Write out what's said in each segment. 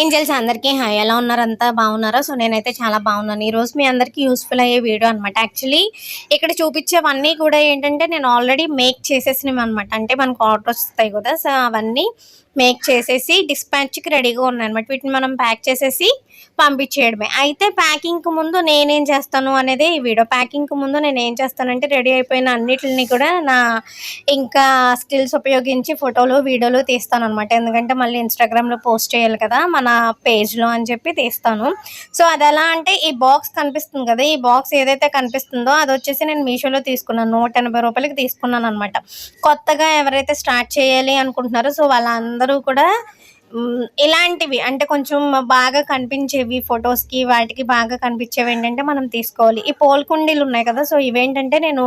Angels అందరికీ hi ఎలా ఉన్నారు? అంతా బాగున్నారా? సో నేనైతే చాలా బాగున్నాను. ఈరోజు మీ అందరికీ యూస్ఫుల్ అయ్యే వీడియో అనమాట యాక్చువల్లీ ఇక్కడ చూపించేవన్నీ కూడా ఏంటంటే నేను ఆల్రెడీ మేక్ చేసేసినవి అనమాట అంటే మనకు ఆర్డర్ వస్తాయి కదా సో అవన్నీ మేక్ చేసేసి డిస్పాచ్కి రెడీగా ఉన్నాయి అనమాట వీటిని మనం ప్యాక్ చేసేసి పంపించేయడమే. అయితే ప్యాకింగ్కి ముందు నేనేం చేస్తాను అనేది ఈ వీడియో. ప్యాకింగ్కి ముందు నేను ఏం చేస్తానంటే రెడీ అయిపోయిన అన్నిటిని కూడా నా ఇంకా స్కిల్స్ ఉపయోగించి ఫోటోలు వీడియోలు తీస్తాను అనమాట ఎందుకంటే మళ్ళీ ఇన్స్టాగ్రామ్లో పోస్ట్ చేయాలి కదా మన పేజ్లో అని చెప్పి తీస్తాను. సో అది ఎలా అంటే ఈ బాక్స్ కనిపిస్తుంది కదా ఈ బాక్స్ ఏదైతే కనిపిస్తుందో అది వచ్చేసి నేను మీషోలో తీసుకున్నాను. నూట ఎనభై రూపాయలకి తీసుకున్నాను అనమాట కొత్తగా ఎవరైతే స్టార్ట్ చేయాలి అనుకుంటున్నారో సో వాళ్ళందరూ అందరూ కూడా ఇలాంటివి అంటే కొంచెం బాగా కనిపించేవి ఫొటోస్కి వాటికి బాగా కనిపించేవి ఏంటంటే మనం తీసుకోవాలి. ఈ పోల్ కుండీలు ఉన్నాయి కదా సో ఇవేంటంటే నేను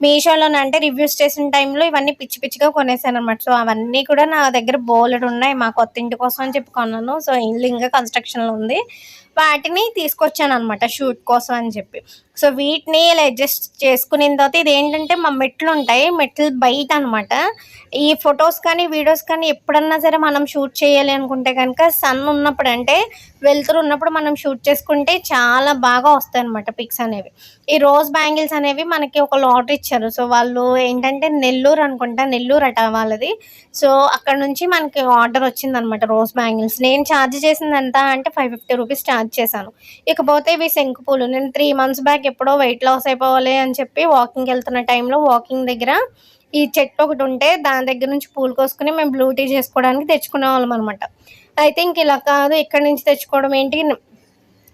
మీషోలోనే అంటే రివ్యూస్ చేసిన టైంలో ఇవన్నీ పిచ్చి పిచ్చిగా కొనేసాను అనమాట సో అవన్నీ కూడా నా దగ్గర బోలెడు ఉన్నాయి మా కొత్త ఇంటి కోసం అని చెప్పి కొన్నాను. సో ఇల్లు ఇంకా కన్స్ట్రక్షన్లో ఉంది. వాటిని తీసుకొచ్చాను అనమాట షూట్ కోసం అని చెప్పి. సో వీటిని ఇలా అడ్జస్ట్ చేసుకునే తర్వాత ఇది ఏంటంటే మా మెట్లు ఉంటాయి మెట్లు బయట అనమాట ఈ ఫొటోస్ కానీ వీడియోస్ కానీ ఎప్పుడన్నా సరే మనం షూట్ చేయాలి అనుకుంటే కనుక సన్ ఉన్నప్పుడు అంటే వెళ్తురు ఉన్నప్పుడు మనం షూట్ చేసుకుంటే చాలా బాగా వస్తాయి అనమాట పిక్స్ అనేవి. ఈ రోజ్ బ్యాంగిల్స్ అనేవి మనకి ఒక లాట్ ఇచ్చారు. సో వాళ్ళు ఏంటంటే నెల్లూరు అనుకుంటా నెల్లూరు అట వాళ్ళది. సో అక్కడ నుంచి మనకి ఆర్డర్ వచ్చింది అనమాట రోజ్ బ్యాంగిల్స్. నేను ఛార్జ్ చేసింది ఎంత అంటే ఫైవ్ ఫిఫ్టీ రూపీస్ ఛార్జ్ చేశాను. ఇకపోతే ఇవి శంకు పూలు. నేను త్రీ మంత్స్ బ్యాక్ ఎప్పుడో వెయిట్ లాస్ అయిపోవాలి అని చెప్పి వాకింగ్ వెళ్తున్న టైంలో వాకింగ్ దగ్గర ఈ చెట్టు ఒకటి ఉంటే దాని దగ్గర నుంచి పూలు కోసుకుని మేము బ్లూ టీ చేసుకోవడానికి తెచ్చుకునే వాళ్ళం అనమాట అయితే ఇంక ఇలా కాదు ఇక్కడి నుంచి తెచ్చుకోవడం ఏంటి?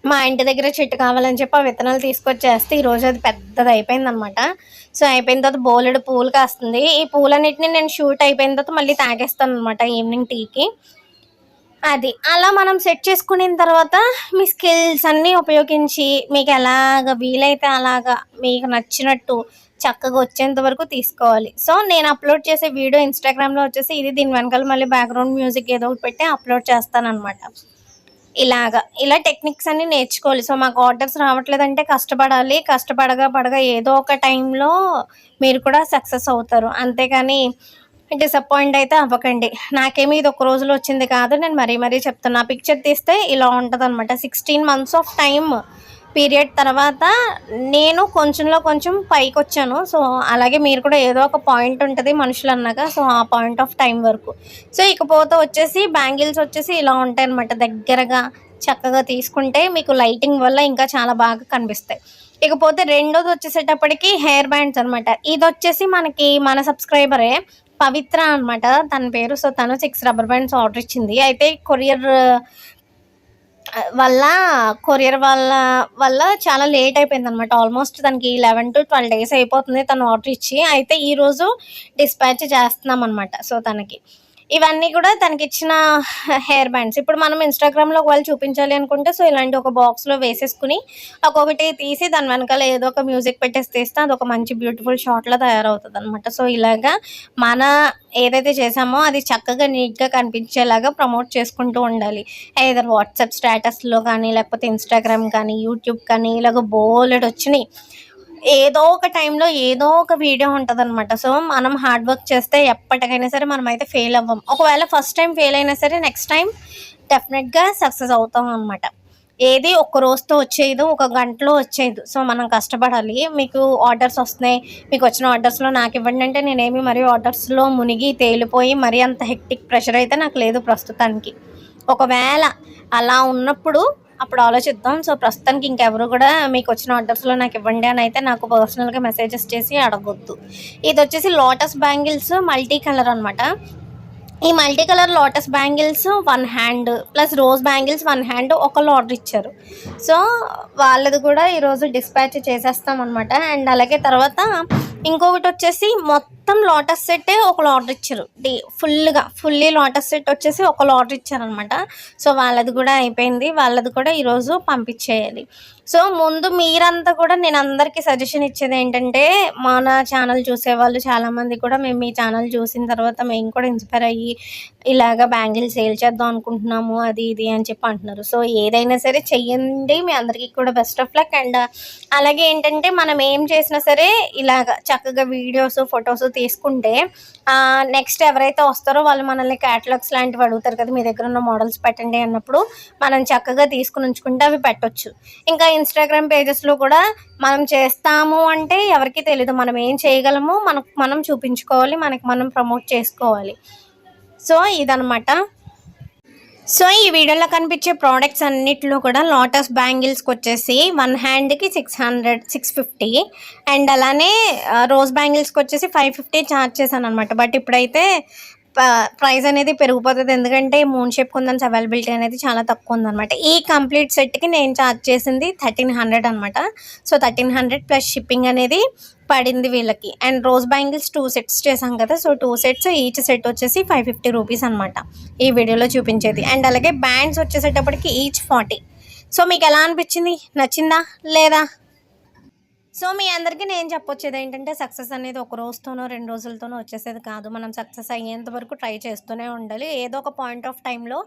మా ఇంటి దగ్గర చెట్టు కావాలని చెప్పి ఆ విత్తనాలు తీసుకొచ్చేస్తే ఈరోజు అది పెద్దది అయిపోయింది అనమాట సో అయిపోయిన తర్వాత బోలెడు పూలు కాస్తుంది. ఈ పూలన్నిటిని నేను షూట్ అయిపోయిన తర్వాత మళ్ళీ తాగేస్తాను అనమాట ఈవినింగ్ టీకి అది. అలా మనం సెట్ చేసుకున్న తర్వాత మీ స్కిల్స్ అన్నీ ఉపయోగించి మీకు ఎలాగ వీలైతే అలాగా మీకు నచ్చినట్టు చక్కగా వచ్చేంత వరకు తీసుకోవాలి. సో నేను అప్లోడ్ చేసే వీడియో ఇన్స్టాగ్రామ్లో వచ్చేసి ఇది దీని వెనకాల మళ్ళీ బ్యాక్గ్రౌండ్ మ్యూజిక్ ఏదో ఒకటి పెట్టి అప్లోడ్ చేస్తానన్నమాట. ఇలాగా. ఇలా టెక్నిక్స్ అన్ని నేర్చుకోవాలి. సో మాకు ఆర్డర్స్ రావట్లేదంటే కష్టపడాలి. కష్టపడగా పడగా ఏదో ఒక టైంలో మీరు కూడా సక్సెస్ అవుతారు. అంతేకాని డిసప్పాయింట్ అయితే అవ్వకండి. నాకేమి ఇది ఒక రోజులో వచ్చింది కాదు. నేను మరీ మరీ చెప్తున్నా. పిక్చర్ తీస్తే ఇలా ఉంటుంది అనమాట sixteen months of time period తర్వాత నేను కొంచెంలో కొంచెం పైకి వచ్చాను. సో అలాగే మీరు కూడా ఏదో ఒక పాయింట్ ఉంటుంది మనుషులు అన్నాక. సో ఆ పాయింట్ ఆఫ్ టైం వరకు. సో ఇకపోతే వచ్చేసి బ్యాంగిల్స్ వచ్చేసి ఇలా ఉంటాయి అనమాట దగ్గరగా చక్కగా తీసుకుంటే మీకు లైటింగ్ వల్ల ఇంకా చాలా బాగా కనిపిస్తాయి. ఇకపోతే రెండోది వచ్చేసేటప్పటికి హెయిర్ బ్యాండ్స్ అనమాట ఇది వచ్చేసి మనకి మన సబ్స్క్రైబరే పవిత్ర అనమాట తన పేరు. సో తను సిక్స్ రబ్బర్ బ్యాండ్స్ ఆర్డర్ ఇచ్చింది. అయితే కొరియర్ వల్ల కొరియర్ వాళ్ళ వల్ల చాలా లేట్ అయిపోయింది అనమాట ఆల్మోస్ట్ తనకి లెవెన్ టు ట్వెల్వ్ డేస్ అయిపోతుంది తను ఆర్డర్ ఇచ్చి. అయితే ఈరోజు డిస్పాచ్ చేస్తున్నాం అనమాట సో తనకి. ఇవన్నీ కూడా తనకి ఇచ్చిన హెయిర్ బ్యాండ్స్. ఇప్పుడు మనం ఇన్స్టాగ్రామ్లో ఒకవేళ చూపించాలి అనుకుంటే సో ఇలాంటి ఒక బాక్స్లో వేసేసుకుని ఒక్కొక్కటి తీసి దాని వెనకాల ఏదో ఒక మ్యూజిక్ పెట్టేసి తీస్తే అది ఒక మంచి బ్యూటిఫుల్ షాట్లో తయారవుతుంది అనమాట సో ఇలాగా మన ఏదైతే చేసామో అది చక్కగా నీట్గా కనిపించేలాగా ప్రమోట్ చేసుకుంటూ ఉండాలి. ఏదో వాట్సాప్ స్టేటస్లో కానీ లేకపోతే ఇన్స్టాగ్రామ్ కానీ యూట్యూబ్ కానీ ఇలాగ బోలెడ్ వచ్చినాయి. ఏదో ఒక టైంలో ఏదో ఒక వీడియో ఉంటుంది అనమాట సో మనం హార్డ్ వర్క్ చేస్తే ఎప్పటికైనా సరే మనం అయితే ఫెయిల్ అవ్వం. ఒకవేళ ఫస్ట్ టైం ఫెయిల్ అయినా సరే నెక్స్ట్ టైం డెఫినెట్గా సక్సెస్ అవుతాం అనమాట ఏది ఒక రోజుతో వచ్చేది ఒక గంటలో వచ్చేది సో మనం కష్టపడాలి. మీకు ఆర్డర్స్ వస్తున్నాయి. మీకు వచ్చిన ఆర్డర్స్లో నాకు ఇవ్వండి అంటే నేనేమి మరీ ఆర్డర్స్లో మునిగి తేలిపోయి మరీ అంత హెక్టిక్ ప్రెషర్ అయితే నాకు లేదు ప్రస్తుతానికి. ఒకవేళ అలా ఉన్నప్పుడు అప్పుడు ఆలోచిద్దాం. సో ప్రస్తుతానికి ఇంకెవరు కూడా మీకు వచ్చిన ఆర్డర్స్లో నాకు ఇవ్వండి అని అయితే నాకు పర్సనల్గా మెసేజెస్ చేసి అడగొద్దు. ఇది వచ్చేసి లోటస్ బ్యాంగిల్స్ మల్టీ కలర్ అనమాట ఈ multi colour lotus bangles one hand plus rose bangles one hand ఒకళ్ళు ఆర్డర్ ఇచ్చారు. సో వాళ్ళది కూడా ఈరోజు డిస్పాచ్ చేసేస్తాం అనమాట అండ్ అలాగే తర్వాత ఇంకొకటి వచ్చేసి మొత్తం లోటస్ సెట్టే ఒకరు ఆర్డర్ ఇచ్చారు. డి ఫుల్గా ఫుల్లీ లోటస్ సెట్ వచ్చేసి ఒకరు ఆర్డర్ ఇచ్చారనమాట సో వాళ్ళది కూడా అయిపోయింది. వాళ్ళది కూడా ఈరోజు పంపించేయాలి. సో ముందు మీరంతా కూడా నేను అందరికీ సజెషన్ ఇచ్చేది ఏంటంటే మన ఛానల్ చూసేవాళ్ళు చాలామంది కూడా మేము మీ ఛానల్ చూసిన తర్వాత మేము కూడా ఇన్స్పైర్ అయ్యి ఇలాగ బ్యాంగిల్ సేల్ చేద్దాం అనుకుంటున్నాము అది ఇది అని చెప్పి అంటున్నారు. సో ఏదైనా సరే చెయ్యండి. మీ అందరికీ కూడా బెస్ట్ ఆఫ్ లక్ అండ్ అలాగే ఏంటంటే మనం ఏం చేసినా సరే ఇలాగ చక్కగా వీడియోస్ ఫొటోస్ తీసుకుంటే నెక్స్ట్ ఎవరైతే వస్తారో వాళ్ళు మనల్ని క్యాటలాగ్స్ లాంటివి అడుగుతారు కదా మీ దగ్గర ఉన్న మోడల్స్ పెట్టండి అన్నప్పుడు మనం చక్కగా తీసుకుని ఉంచుకుంటే అవి పెట్టొచ్చు. ఇంకా ఇన్స్టాగ్రామ్ పేజెస్లో కూడా మనం చేస్తాము అంటే ఎవరికి తెలియదు మనం ఏం చేయగలము మనకు మనం చూపించుకోవాలి మనకి మనం ప్రమోట్ చేసుకోవాలి. సో ఇదనమాట సో ఈ వీడియోలో కనిపించే ప్రోడక్ట్స్ అన్నిట్లో కూడా లోటస్ బ్యాంగిల్స్కి వచ్చేసి వన్ హ్యాండ్కి six hundred six fifty and అలానే రోజ్ బ్యాంగిల్స్కి వచ్చేసి ఫైవ్ ఫిఫ్టీ ఛార్జ్ చేశాను అనమాట బట్ ఇప్పుడైతే ప్రైస్ అనేది పెరిగిపోతుంది. ఎందుకంటే మూన్ షేప్ కుందన్స్ అవైలబిలిటీ అనేది చాలా తక్కువ ఉందన్నమాట. ఈ కంప్లీట్ సెట్కి నేను ఛార్జ్ చేసింది థర్టీన్ హండ్రెడ్ అనమాట so thirteen hundred plus shipping అనేది పడింది వీళ్ళకి. And rose bangles two sets చేశాం కదా so two sets each set వచ్చేసి ఫైవ్ ఫిఫ్టీ రూపీస్ అనమాట ఈ వీడియోలో చూపించేది. అండ్ అలాగే బ్యాండ్స్ వచ్చేసేటప్పటికి ఈచ్ ఫార్టీ. సో మీకు ఎలా అనిపించింది? నచ్చిందా? లేదా? సో మీ అందరికీ నేను చెప్పొచ్చేది ఏంటంటే సక్సెస్ అనేది ఒక రోజుతోనో రెండు రోజులతోనో వచ్చేసేది కాదు. మనం సక్సెస్ అయ్యేంత వరకు ట్రై చేస్తూనే ఉండాలి. ఏదో ఒక పాయింట్ ఆఫ్ టైంలో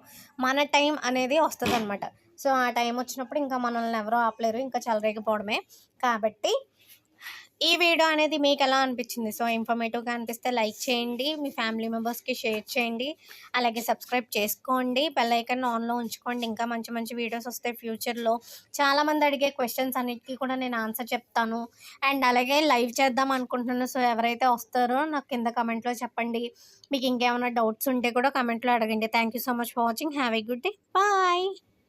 మన టైం అనేది వస్తుంది అనమాట సో ఆ టైం వచ్చినప్పుడు ఇంకా మనల్ని ఎవరో ఆపలేరు. ఇంకా చెలరేగిపోవడమే. కాబట్టి ఈ వీడియో అనేది మీకు ఎలా అనిపించింది? సో ఇన్ఫర్మేటివ్గా అనిపిస్తే లైక్ చేయండి మీ ఫ్యామిలీ మెంబర్స్కి షేర్ చేయండి అలాగే సబ్స్క్రైబ్ చేసుకోండి బెల్లైకన్ ఆన్లో ఉంచుకోండి. ఇంకా మంచి మంచి వీడియోస్ వస్తాయి ఫ్యూచర్లో చాలామంది అడిగే క్వశ్చన్స్ అన్నిటికీ కూడా నేను ఆన్సర్ చెప్తాను. అండ్ అలాగే లైవ్ చేద్దాం అనుకుంటున్నాను. సో ఎవరైతే వస్తారో నాకు కింద కమెంట్లో చెప్పండి. మీకు ఇంకేమైనా డౌట్స్ ఉంటే కూడా కమెంట్లో అడగండి. Thank you so much for watching have a good day bye